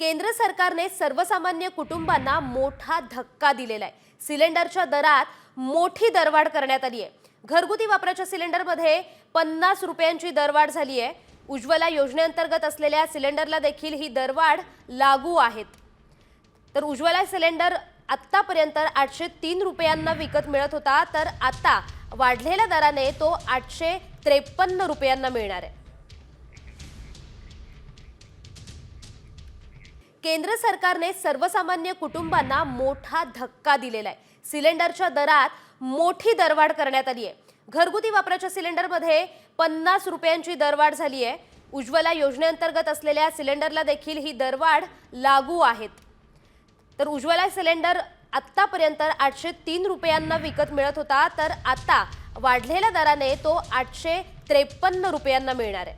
केंद्र सरकारने सर्वसामान्य कुटुंबांना मोठा धक्का दिलेला आहे सिलेंडरच्या दरात मोठी दरवाढ करण्यात आली आहे. घरगुती वापराच्या सिलेंडरमध्ये पन्नास रुपयांची दरवाढ झाली आहे. उज्ज्वला योजनेअंतर्गत असलेल्या सिलेंडरला देखील ही दरवाढ लागू आहेत. तर उज्ज्वला सिलेंडर आत्तापर्यंत आठशे तीन रुपयांना विकत मिळत होता तर आता वाढलेल्या दराने तो आठशे त्रेपन्न रुपयांना मिळणार आहे. केंद्र सरकारने सर्वसामान्य कुटुंबांना मोठा धक्का दिलेला आहे. सिलेंडरच्या दरात मोठी दरवाढ करण्यात आली आहे. घरगुती वापराच्या सिलेंडरमध्ये पन्नास रुपयांची दरवाढ झाली आहे. उज्ज्वला योजनेअंतर्गत असलेल्या सिलेंडरला देखील ही दरवाढ लागू आहेत. तर उज्ज्वला सिलेंडर आत्तापर्यंत आठशे तीन रुपयांना विकत मिळत होता तर आता वाढलेल्या दराने तो आठशे त्रेपन्न रुपयांना मिळणार आहे.